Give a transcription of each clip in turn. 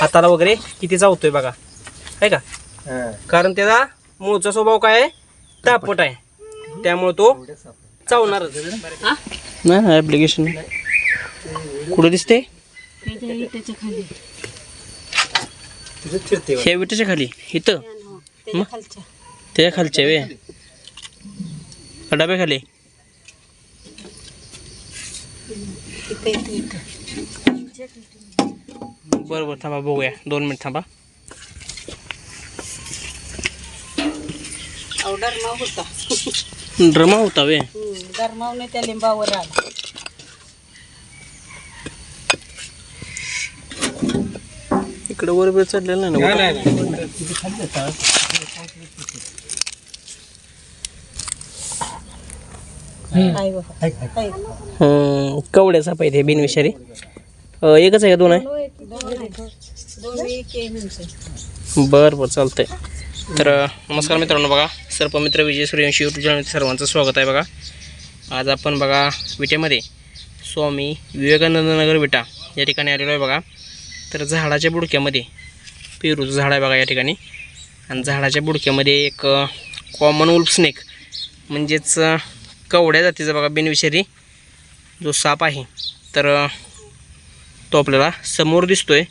हाताला वगैरे किती चावतोय बघा. आहे का? कारण त्याचा मूळचा स्वभाव काय आहे? तापट आहे. त्यामुळे तो चावणारच. नाही नाही ॲप्लिकेशन कुठं दिसते? खाली. ह्या विटेच्या खाली? इथं? हो, त्याच्या खालच्या. वे डब्याखाली. इथे. इथे इथं बरं बरं थांबा बघूया. दोन मिनिट थांबा. अहो डरमाव होता. ड्रमा होता वे डरमावने त्या लिंबावर आला. इकडं चढलेलं नाही ना? कवड्याचा पाहिजे बिनविषारी. एकच आहे का दोन आहे? दोन आहेत. आहे बरं बरं चालतंय. तर नमस्कार मित्रांनो बघा सर्पमित्र विजय सूर्यवंशी यूट्यूब चॅनलमध्ये सर्वांचं स्वागत आहे बघा. आज आपण बघा विटेमध्ये स्वामी विवेकानंदनगर विटा या ठिकाणी आलेलो आहे बघा. तर झाडाच्या बुडक्यामध्ये पेरूचं झाड आहे बघा या ठिकाणी. आणि झाडाच्या बुडक्यामध्ये एक कॉमन उल्फ स्नेक म्हणजेच कवड्या जातीचा बघा बिनविषारी जो साप आहे. तर तो आपल्याला समोर दिसतोय.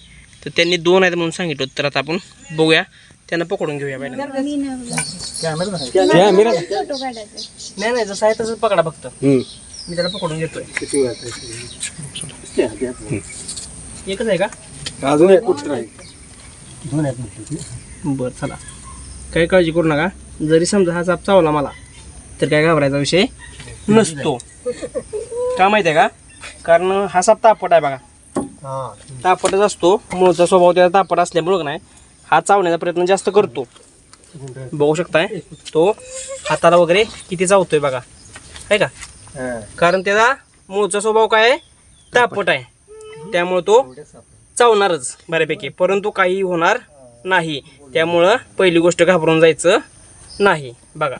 तर त्यांनी दोन आहेत म्हणून सांगितलं होतं. तर आता आपण बघूया. त्यांना पकडून घेऊया पहिला नाही नाही. जसं आहे तसंच पकडा फक्त. मी त्याला पकडून घेतोय. एकच आहे का? अजून एक कुठं आहे बरं चला. काही काळजी करू नका. जरी समजा हा साप चावला मला तर काय घाबरायचा विषय नसतो. का माहिती आहे का? कारण हा साप तापट आहे बघा. तापटच असतो. मूळचा स्वभाव त्याचा तापट असल्यामुळं नाही हा चावण्याचा प्रयत्न जास्त करतो. बघू शकताय तो हाताला वगैरे किती चावतोय बघा. आहे का? कारण त्याचा मूळचा स्वभाव काय आहे? तापट आहे. त्यामुळे तो चावणारच बऱ्यापैकी. परंतु काही होणार नाही. त्यामुळं पहिली गोष्ट घाबरून जायचं नाही बघा.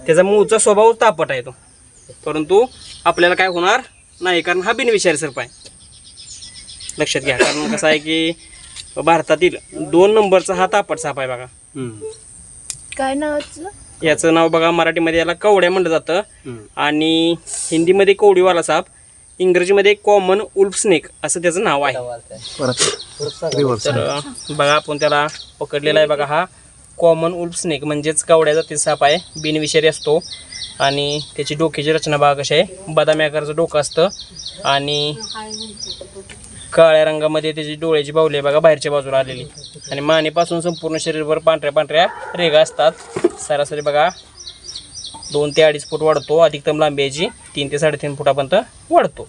त्याचा मूळचा स्वभाव तापट आहे तो. परंतु आपल्याला काय होणार नाही कारण हा बिनविषारी सर्प आहे. लक्षात घ्या. कारण कसं आहे की भारतातील दोन नंबरचा हा तापट साप आहे बघा. काय नावाचं याचं नाव बघा मराठीमध्ये याला कवड्या म्हणलं जातं. आणि हिंदीमध्ये कवडीवाला साप इंग्रजीमध्ये कॉमन उल्फ स्नेक असं त्याचं नाव आहे. तर बघा आपण त्याला पकडलेला आहे बघा हा. कॉमन उल्फ स्नेक म्हणजेच कवड्या जातीचा साप आहे. बिनविषारी असतो. आणि त्याची डोक्याची रचना बघा कशी आहे. बदामी आकाराचं डोकं असतं. आणि काळ्या रंगामध्ये त्याची डोळ्याची बावली आहे बघा बाहेरच्या बाजूला आलेली. आणि मानेपासून संपूर्ण शरीरभर पांढऱ्या पांढऱ्या रेगा असतात. सरासरी बघा दोन ते अडीच फूट वाढतो. अधिकतम लांबी याची तीन ते साडेतीन फुटापर्यंत वाढतो.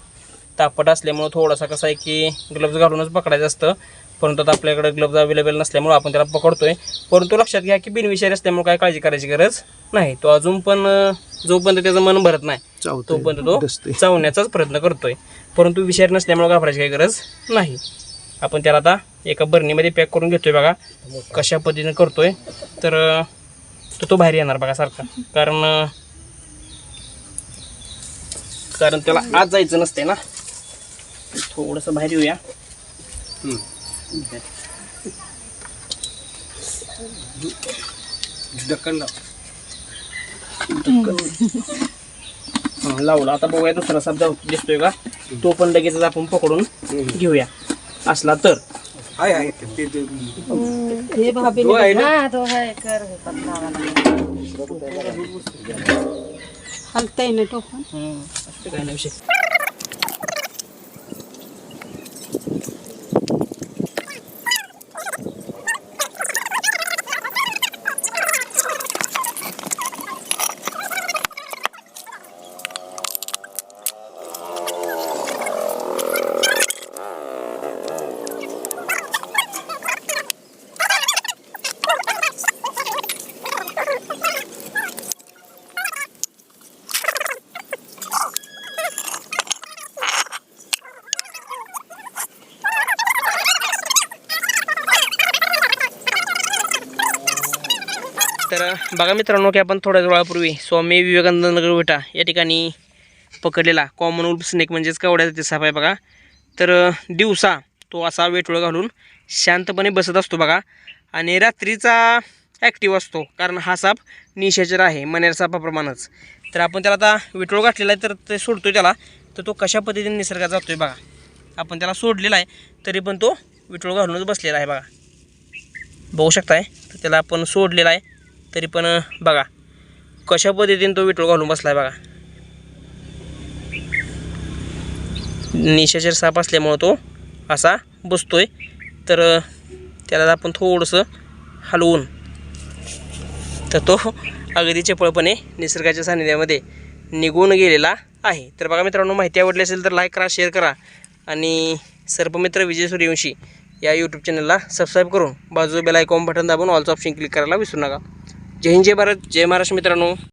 तापट असल्यामुळं थोडासा कसं आहे की ग्लव्ज घालूनच पकडायचं असतं. परंतु आता आपल्याकडे ग्लव्ज अवेलेबल नसल्यामुळं आपण त्याला पकडतोय. परंतु लक्षात घ्या की बिनविषारी असल्यामुळे काय काळजी करायची गरज नाही. तो अजून पण जोपर्यंत त्याचं मन भरत नाही तोपर्यंत तो चावण्याचाच प्रयत्न करतोय. परंतु विषारी नसल्यामुळे घाबरायची काही गरज नाही. आपण त्याला आता एका बरणीमध्ये पॅक करून घेतोय बघा. कशा पद्धतीने करतोय. तर तो तो बाहेर येणार बघा सारखा. कारण कारण त्याला आत जायचं नसते ना. थोडंसं बाहेर येऊया. ढक्कन लाव. लावला. आता बघूया दुसरा साप जाऊ दिसतोय का? तो पण लगेच आपण पकडून घेऊया. असला तर. आहे आहे ते- ते- ते- हे भाभी तो आहे. ना? हलताय ना टोपण असं काही नाही विषय तर बघा मित्रांनो की आपण थोड्या वेळापूर्वी स्वामी विवेकानंद नगर विटा या ठिकाणी पकडलेला कॉमन उल्फ स्नेक म्हणजेच कावड्याचा ते साप आहे बघा. तर दिवसा तो असा वेटोळ घालून शांतपणे बसत असतो बघा. आणि रात्रीचा ॲक्टिव्ह असतो कारण हा साप निशाचर आहे मनेर सापाप्रमाणेच. तर आपण त्याला आता विटोळ गाठलेला आहे तर ते सोडतो त्याला. तर तो कशा पद्धतीने निसर्गात जातो आहे बघा. आपण त्याला सोडलेला आहे तरी पण तो विटोळ घालूनच बसलेला आहे बघा. बघू शकताय? तर त्याला आपण सोडलेला आहे तरी पण बघा. कशा पद्धतीने तो विटोळ घालून बसला आहे बघा. निशाचर साप असल्यामुळं तो असा बसतो आहे तर त्याला आपण थोडंसं हलवून तर तो अगदी चपळपणे निसर्गाच्या सानिध्यामध्ये निघून गेलेला आहे. तर बघा मित्रांनो माहिती आवडली असेल तर लाईक करा शेअर करा. आणि सर्पमित्र विजय सूर्यवंशी या यूट्यूब चॅनलला सबस्क्राईब करून बाजू बेल आयकॉन बटन दाबून ऑलचं ऑप्शन क्लिक करायला विसरू नका. जय हिंद जय भारत जय महाराष्ट्र मित्रांनो.